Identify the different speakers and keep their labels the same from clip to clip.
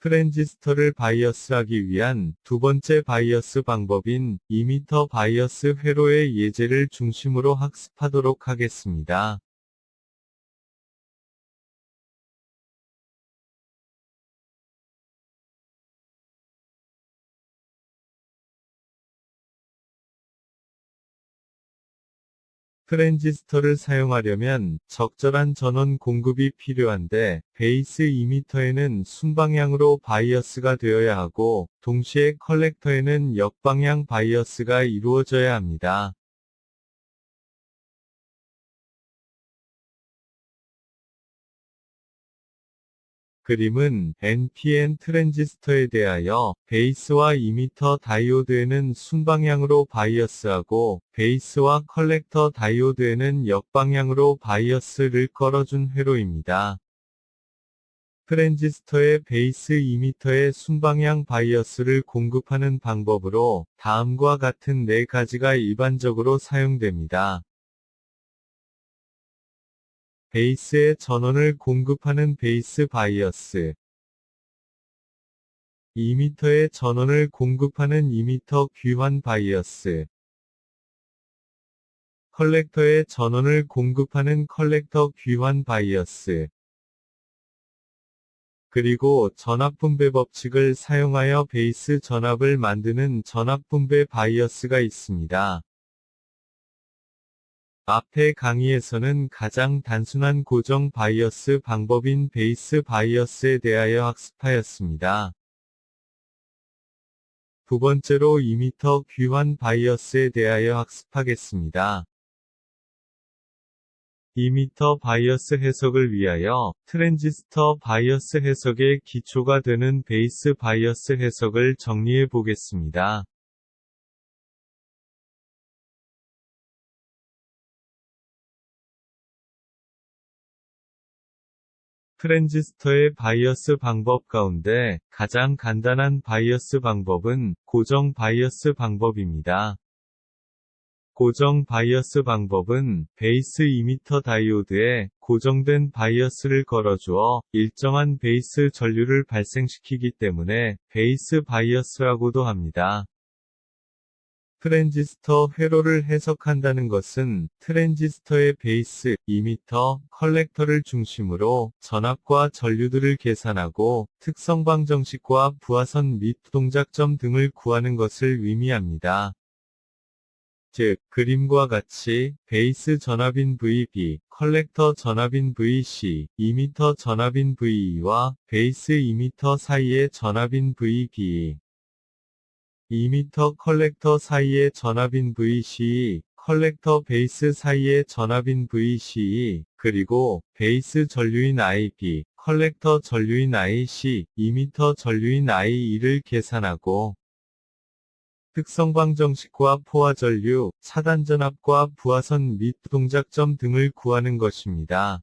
Speaker 1: 트랜지스터를 바이어스하기 위한 두 번째 바이어스 방법인 이미터 바이어스 회로의 예제를 중심으로 학습하도록 하겠습니다. 트랜지스터를 사용하려면 적절한 전원 공급이 필요한데 베이스 이미터에는 순방향으로 바이어스가 되어야 하고 동시에 컬렉터에는 역방향 바이어스가 이루어져야 합니다. 그림은 NPN 트랜지스터에 대하여 베이스와 이미터 다이오드에는 순방향으로 바이어스하고 베이스와 컬렉터 다이오드에는 역방향으로 바이어스를 걸어준 회로입니다. 트랜지스터의 베이스 이미터에 순방향 바이어스를 공급하는 방법으로 다음과 같은 네 가지가 일반적으로 사용됩니다. 베이스에 전원을 공급하는 베이스 바이어스. 2미터에 전원을 공급하는 2미터 귀환 바이어스. 컬렉터에 전원을 공급하는 컬렉터 귀환 바이어스. 그리고 전압분배 법칙을 사용하여 베이스 전압을 만드는 전압분배 바이어스가 있습니다. 앞의 강의에서는 가장 단순한 고정 바이어스 방법인 베이스 바이어스에 대하여 학습하였습니다. 두 번째로 2미터 귀환 바이어스에 대하여 학습하겠습니다. 2미터 바이어스 해석을 위하여 트랜지스터 바이어스 해석의 기초가 되는 베이스 바이어스 해석을 정리해 보겠습니다. 트랜지스터의 바이어스 방법 가운데 가장 간단한 바이어스 방법은 고정 바이어스 방법입니다. 고정 바이어스 방법은 베이스 이미터 다이오드에 고정된 바이어스를 걸어주어 일정한 베이스 전류를 발생시키기 때문에 베이스 바이어스라고도 합니다. 트랜지스터 회로를 해석한다는 것은 트랜지스터의 베이스, 이미터, 컬렉터를 중심으로 전압과 전류들을 계산하고 특성 방 정식과 부하선 및 동작점 등을 구하는 것을 의미합니다. 즉, 그림과 같이 베이스 전압인 VB, 컬렉터 전압인 VC, 이미터 전압인 VE와 베이스 이미터 사이의 전압인 VB, 2m 컬렉터 사이의 전압인 VCE, 컬렉터 베이스 사이의 전압인 VCE, 그리고 베이스 전류인 IB, 컬렉터 전류인 IC, 2m 전류인 IE를 계산하고 특성 방 정식과 포화 전류, 차단 전압과 부하선 및 동작점 등을 구하는 것입니다.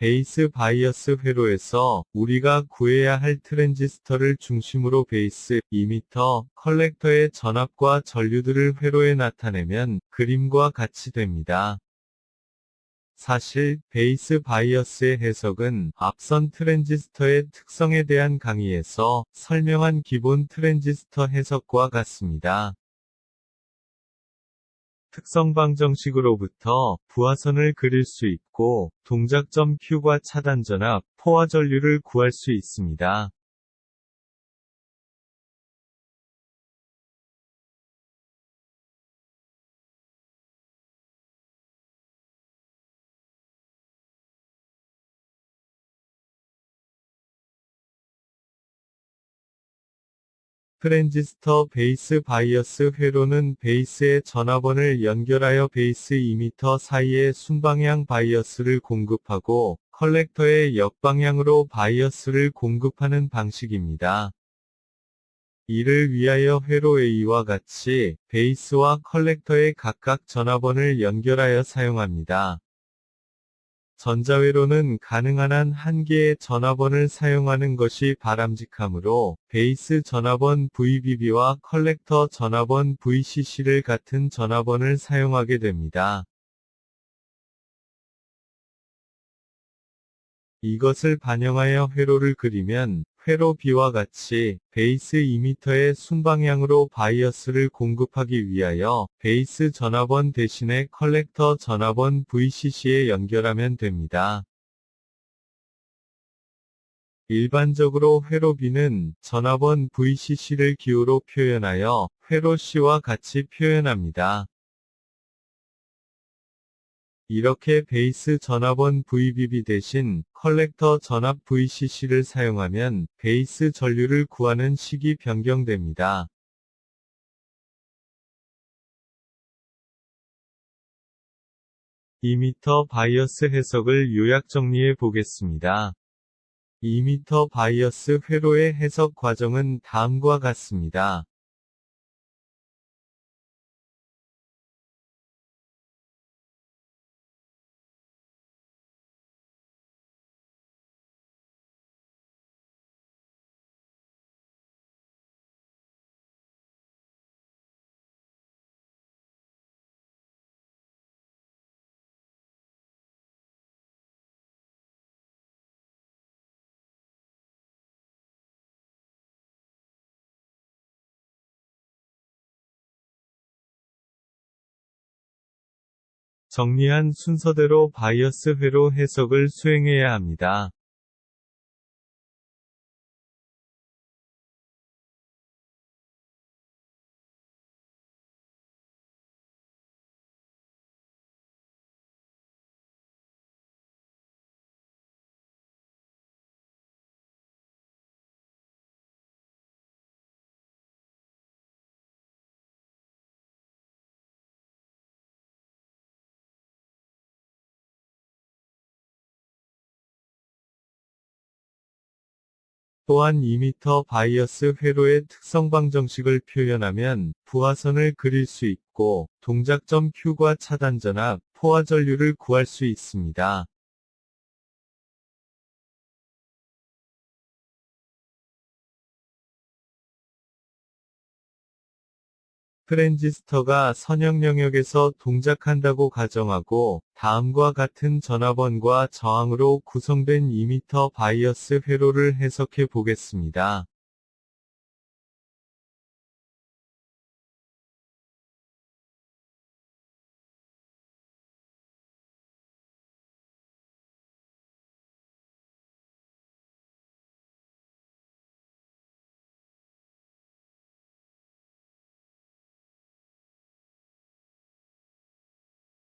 Speaker 1: 베이스 바이어스 회로에서 우리가 구해야 할 트랜지스터를 중심으로 베이스, 이미터, 컬렉터의 전압과 전류들을 회로에 나타내면 그림과 같이 됩니다. 사실 베이스 바이어스의 해석은 앞선 트랜지스터의 특성에 대한 강의에서 설명한 기본 트랜지스터 해석과 같습니다. 특성 방정식으로부터 부하선을 그릴 수 있고 동작점 Q과 차단 전압, 포화 전류를 구할 수 있습니다. 트랜지스터 베이스 바이어스 회로는 베이스의 전압원을 연결하여 베이스 이미터 사이에 순방향 바이어스를 공급하고 컬렉터의 역방향으로 바이어스를 공급하는 방식입니다. 이를 위하여 회로 A와 같이 베이스와 컬렉터의 각각 전화번을 연결하여 사용합니다. 전자회로는 가능한 한 한 개의 전화번을 사용하는 것이 바람직하므로 베이스 전화번 VBB와 컬렉터 전화번 VCC를 같은 전화번을 사용하게 됩니다. 이것을 반영하여 회로를 그리면 회로 B와 같이 베이스 2m의 순방향으로 바이어스를 공급하기 위하여 베이스 전화번 대신에 컬렉터 전화번 VCC에 연결하면 됩니다. 일반적으로 회로 B는 전화번 VCC를 기호로 표현하여 회로 C와 같이 표현합니다. 이렇게 베이스 전압원 VBB 대신 컬렉터 전압 VCC를 사용하면 베이스 전류를 구하는 식이 변경됩니다. 이미터 바이어스 해석을 요약 정리해 보겠습니다. 이미터 바이어스 회로의 해석 과정은 다음과 같습니다. 정리한 순서대로 바이어스 회로 해석을 수행해야 합니다. 또한 2m 바이어스 회로의 특성 방정식을 표현하면 부하선을 그릴 수 있고 동작점 Q과 차단전압, 포화 전류를 구할 수 있습니다. 트랜지스터가 선형 영역에서 동작한다고 가정하고 다음과 같은 전화번과 저항으로 구성된 2m 바이어스 회로를 해석해 보겠습니다.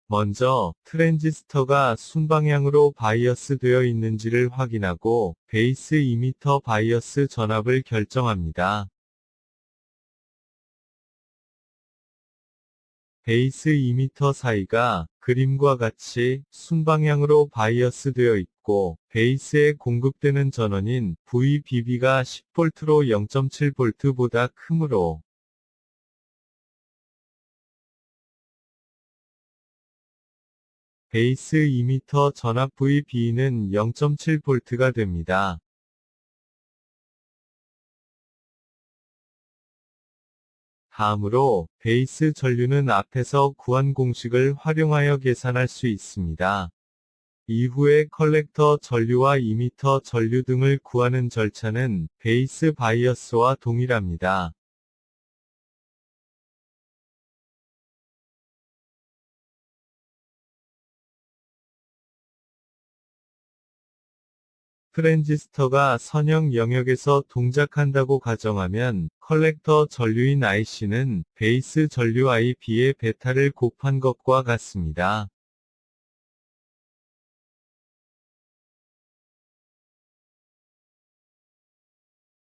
Speaker 1: 먼저 트랜지스터가 순방향으로 바이어스 되어 있는지를 확인하고 베이스 2m 바이어스 전압을 결정합니다. 베이스 2m 사이가 그림과 같이 순방향으로 바이어스 되어 있고 베이스에 공급되는 전원인 VBB가 10V로 0.7V보다 크므로 베이스 2m 전압 VB는 0.7V가 됩니다. 다음으로 베이스 전류는 앞에서 구한 공식을 활용하여 계산할 수 있습니다. 이후에 컬렉터 전류와 2m 전류 등을 구하는 절차는 베이스 바이어스와 동일합니다. 트랜지스터가 선형 영역에서 동작한다고 가정하면 컬렉터 전류인 IC는 베이스 전류 IB의 베타를 곱한 것과 같습니다.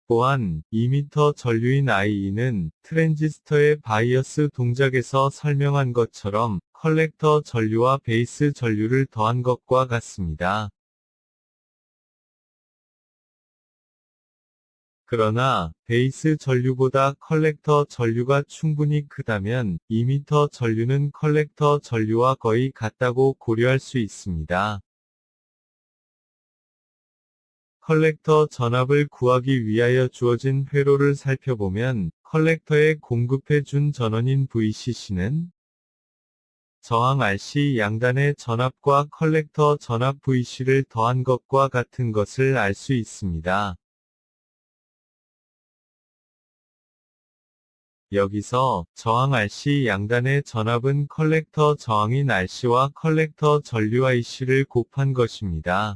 Speaker 1: 또한 2m 전류인 IE는 트랜지스터의 바이어스 동작에서 설명한 것처럼 컬렉터 전류와 베이스 전류를 더한 것과 같습니다. 그러나 베이스 전류보다 컬렉터 전류가 충분히 크다면 2m 전류는 컬렉터 전류와 거의 같다고 고려할 수 있습니다. 컬렉터 전압을 구하기 위하여 주어진 회로를 살펴보면 컬렉터에 공급해 준 전원인 VCC는 저항 RC 양단의 전압과 컬렉터 전압 VC를 더한 것과 같은 것을 알 수 있습니다. 여기서 저항 RC 양단의 전압은 컬렉터 저항인 RC와 컬렉터 전류 IC를 곱한 것입니다.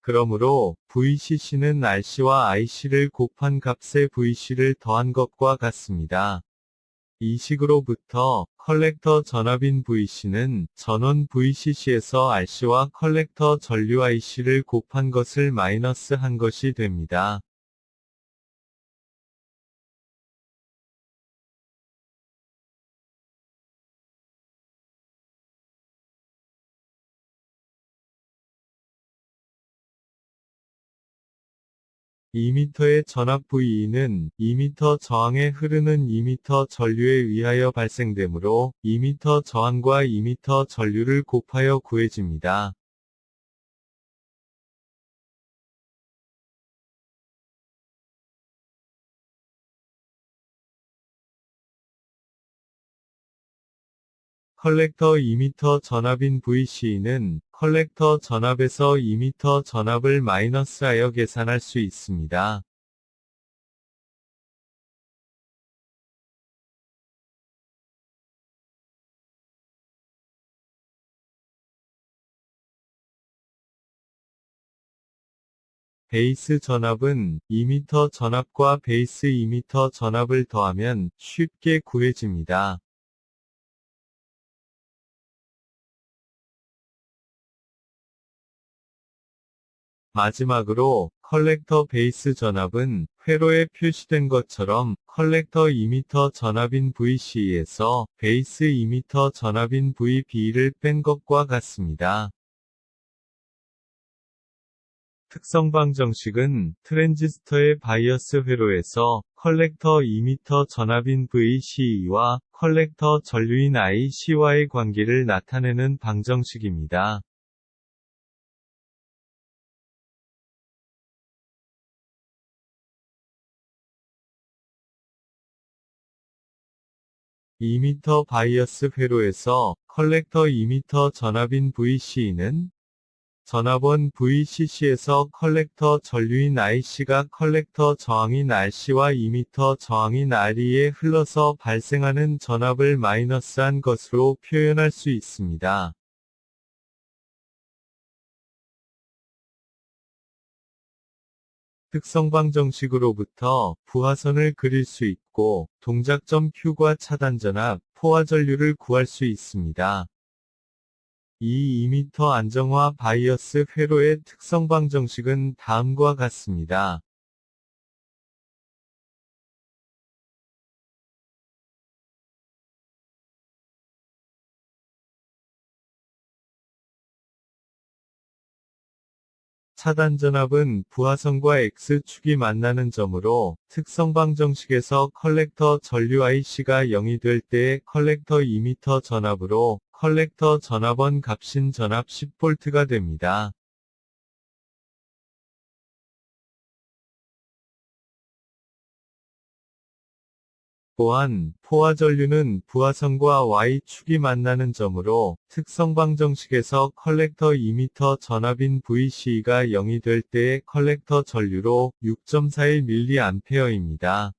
Speaker 1: 그러므로 VCC는 RC와 IC를 곱한 값의 VC를 더한 것과 같습니다. 이 식으로부터 컬렉터 전압인 VC는 전원 VCC에서 RC와 컬렉터 전류 IC를 곱한 것을 마이너스 한 것이 됩니다. 이 m 의 전압 V는 2m 저항에 흐르는 2m 전류에 의하여 발생되므로 2m 저항과 2m 전류를 곱하여 구해집니다. 컬렉터 2m 전압인 VC는 컬렉터 전압에서 2m 전압을 마이너스하여 계산할 수 있습니다. 베이스 전압은 2m 전압과 베이스 2m 전압을 더하면 쉽게 구해집니다. 마지막으로 컬렉터 베이스 전압은 회로에 표시된 것처럼 컬렉터 2m 전압인 VC에서 베이스 2m 전압인 VB를 뺀 것과 같습니다. 특성방 정식은 트랜지스터의 바이어스 회로에서 컬렉터 2m 전압인 VCE와 컬렉터 전류인 IC와의 관계를 나타내는 방정식입니다. (2m) 바이어스 회로에서 컬렉터 2m 전압인 VC는 전압원 VCC에서 컬렉터 전류인 IC가 컬렉터 저항인 RC와 2m 저항인 RE에 흘러서 발생하는 전압을 마이너스한 것으로 표현할 수 있습니다. 특성방 정식으로부터 부하선을 그릴 수 있고 동작점 Q과 차단전압, 포화 전류를 구할 수 있습니다. 이 2m 안정화 바이어스 회로의 특성방 정식은 다음과 같습니다. 차단 전압은 부하선과 X축이 만나는 점으로 특성방 정식에서 컬렉터 전류 IC가 0이 될 때의 컬렉터 2m 전압으로 컬렉터 전압원 값인 전압 10V가 됩니다. 또한 포화 전류는 부하선과 Y축이 만나는 점으로 특성방 정식에서 컬렉터 2m 전압인 VC가 0이 될 때의 컬렉터 전류로 6.41mA입니다.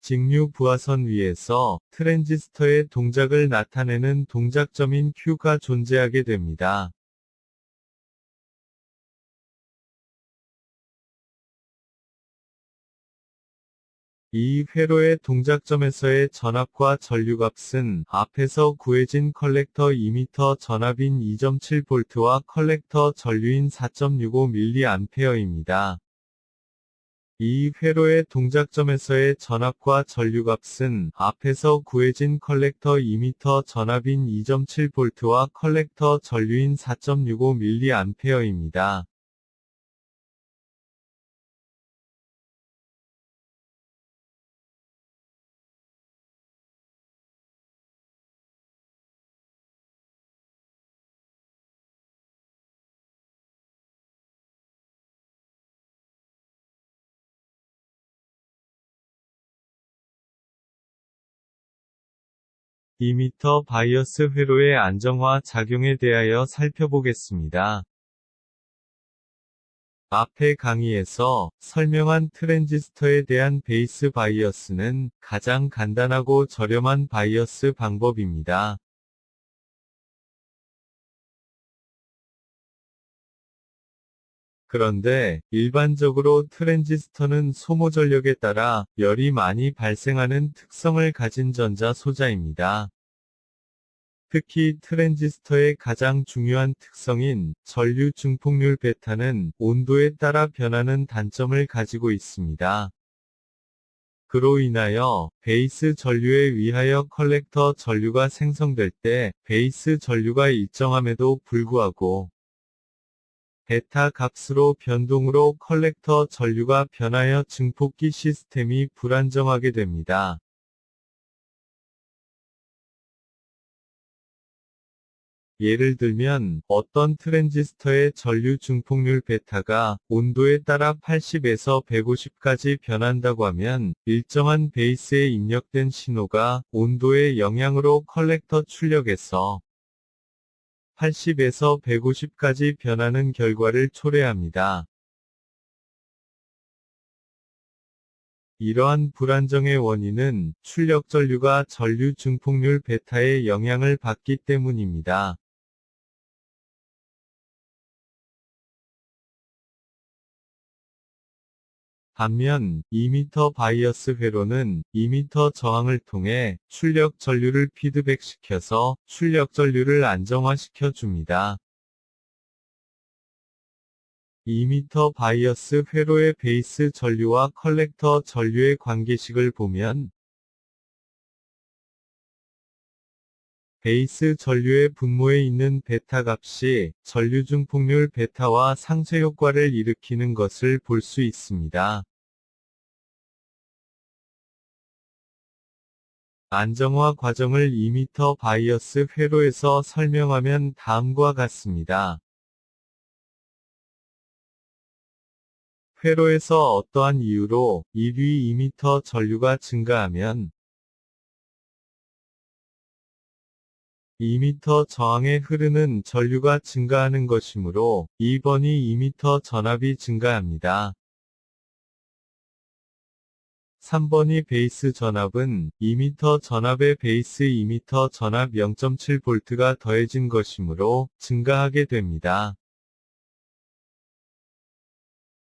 Speaker 1: 직류 부하선 위에서 트랜지스터의 동작을 나타내는 동작점인 Q가 존재하게 됩니다. 이 회로의 동작점에서의 전압과 전류값은 앞에서 구해진 컬렉터 2m 전압인 2.7V와 컬렉터 전류인 4.65mA입니다. 이 회로의 동작점에서의 전압과 전류값은 앞에서 구해진 컬렉터 2m 전압인 2.7V와 컬렉터 전류인 4.65mA입니다. (2m) 바이어스 회로의 안정화 작용에 대하여 살펴보겠습니다. 앞의 강의에서 설명한 트랜지스터에 대한 베이스 바이어스는 가장 간단하고 저렴한 바이어스 방법입니다. 그런데 일반적으로 트랜지스터는 소모 전력에 따라 열이 많이 발생하는 특성을 가진 전자 소자입니다. 특히 트랜지스터의 가장 중요한 특성인 전류 증폭률 베타는 온도에 따라 변하는 단점을 가지고 있습니다. 그로 인하여 베이스 전류에 의하여 컬렉터 전류가 생성될 때 베이스 전류가 일정함에도 불구하고 베타 값으로 변동으로 컬렉터 전류가 변하여 증폭기 시스템이 불안정하게 됩니다. 예를 들면 어떤 트랜지스터의 전류 증폭률 베타가 온도에 따라 80에서 150까지 변한다고 하면 일정한 베이스에 입력된 신호가 온도의 영향으로 컬렉터 출력에서 80에서 150까지 변하는 결과를 초래합니다. 이러한 불안정의 원인은 출력 전류가 전류 증폭률 베타의 영향을 받기 때문입니다. 반면 2m 바이어스 회로는 2m 저항을 통해 출력 전류를 피드백시켜서 출력 전류를 안정화시켜 줍니다. 2m 바이어스 회로의 베이스 전류와 컬렉터 전류의 관계식을 보면 베이스 전류의 분모에 있는 베타 값이 전류 증폭률 베타와 상쇄 효과를 일으키는 것을 볼 수 있습니다. 안정화 과정을 2m 바이어스 회로에서 설명하면 다음과 같습니다. 회로에서 어떠한 이유로 1위 2m 전류가 증가하면 2m 저항에 흐르는 전류가 증가하는 것이므로 2번이 2m 전압이 증가합니다. 3번이 베이스 전압은 2m 전압에 베이스 2m 전압 0.7V가 더해진 것이므로 증가하게 됩니다.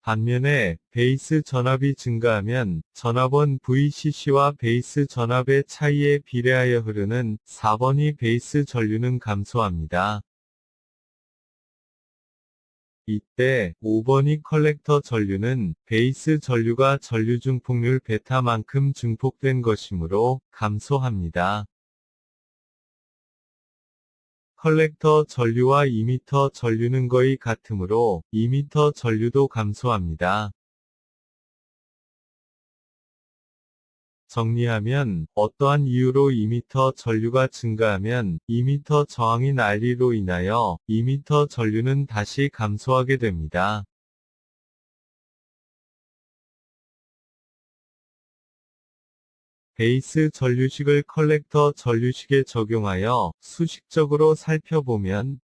Speaker 1: 반면에 베이스 전압이 증가하면 전압원 VCC와 베이스 전압의 차이에 비례하여 흐르는 4번이 베이스 전류는 감소합니다. 이때 5번이 컬렉터 전류는 베이스 전류가 전류 증폭률 베타만큼 증폭된 것이므로 감소합니다. 컬렉터 전류와 2m 전류는 거의 같으므로 2m 전류도 감소합니다. 정리하면 어떠한 이유로 2m 전류가 증가하면 2m 저항인 RE로 인하여 2m 전류는 다시 감소하게 됩니다. 베이스 전류식을 컬렉터 전류식에 적용하여 수식적으로 살펴보면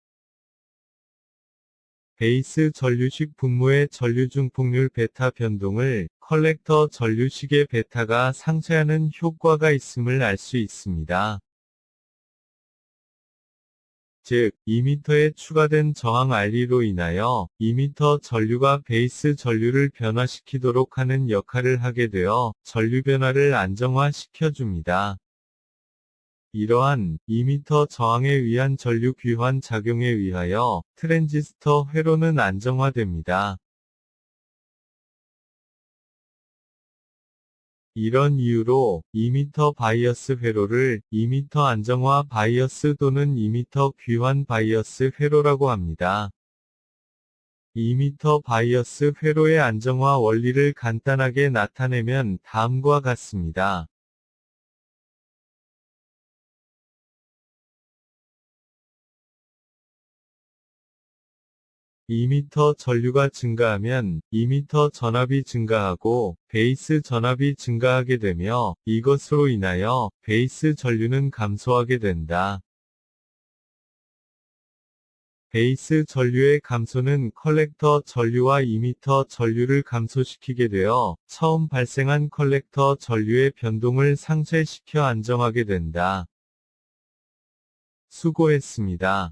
Speaker 1: 베이스 전류식 분모의 전류 증폭률 베타 변동을 컬렉터 전류식의 베타가 상쇄하는 효과가 있음을 알 수 있습니다. 즉 2m에 추가된 저항 RE로 인하여 2m 전류가 베이스 전류를 변화시키도록 하는 역할을 하게 되어 전류 변화를 안정화시켜 줍니다. 이러한 2m 저항에 의한 전류 귀환 작용에 의하여 트랜지스터 회로는 안정화됩니다. 이런 이유로 2m 바이어스 회로를 2m 안정화 바이어스 또는 2m 귀환 바이어스 회로라고 합니다. 2m 바이어스 회로의 안정화 원리를 간단하게 나타내면 다음과 같습니다. 2m 전류가 증가하면 2m 전압이 증가하고 베이스 전압이 증가하게 되며 이것으로 인하여 베이스 전류는 감소하게 된다. 베이스 전류의 감소는 컬렉터 전류와 2m 전류를 감소시키게 되어 처음 발생한 컬렉터 전류의 변동을 상쇄시켜 안정하게 된다. 수고했습니다.